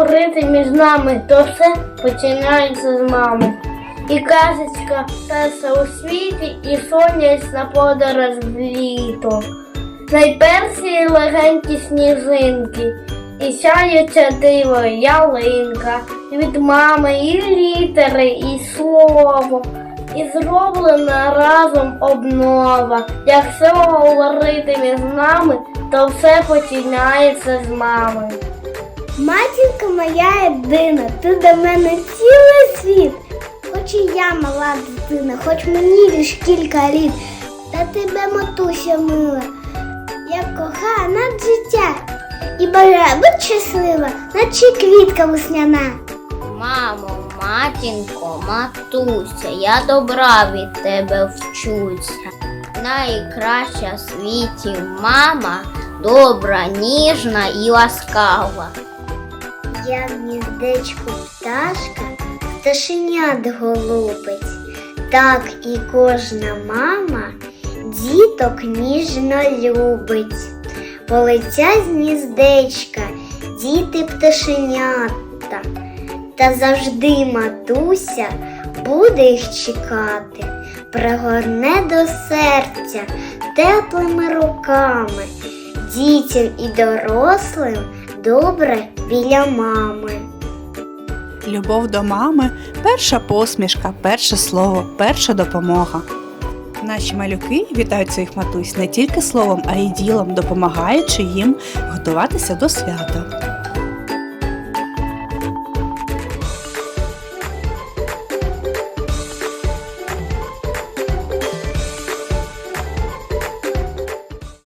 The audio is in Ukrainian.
Говорити між нами, то все починається з мами. І казочка перша у світі, і сонячна подорож в літо. Найперші легенькі сніжинки, і сяюча диво ялинка, від мами і літери, і слово, і зроблена разом обнова. Якщо говорити між нами, то все починається з мами. Матінка моя єдина, ти до мене цілий світ. Хоч і я мала дитина, хоч мені лиш кілька літ, та тебе матуся мила, я кохаю над життя і бажаю будь щаслива, наче квітка весняна. Мамо, матінко, матуся, я добра від тебе вчуся. Найкраща в світі мама, добра, ніжна і ласкава. Я в гніздечку пташка, пташенят голубець. Так і кожна мама діток ніжно любить. Полетять з гніздечка, діти пташенята, та завжди матуся буде їх чекати, пригорне до серця теплими руками, дітям і дорослим добре біля мами. Любов до мами перша посмішка, перше слово, перша допомога. Наші малюки вітають своїх матусь не тільки словом, а й ділом, допомагаючи їм готуватися до свята.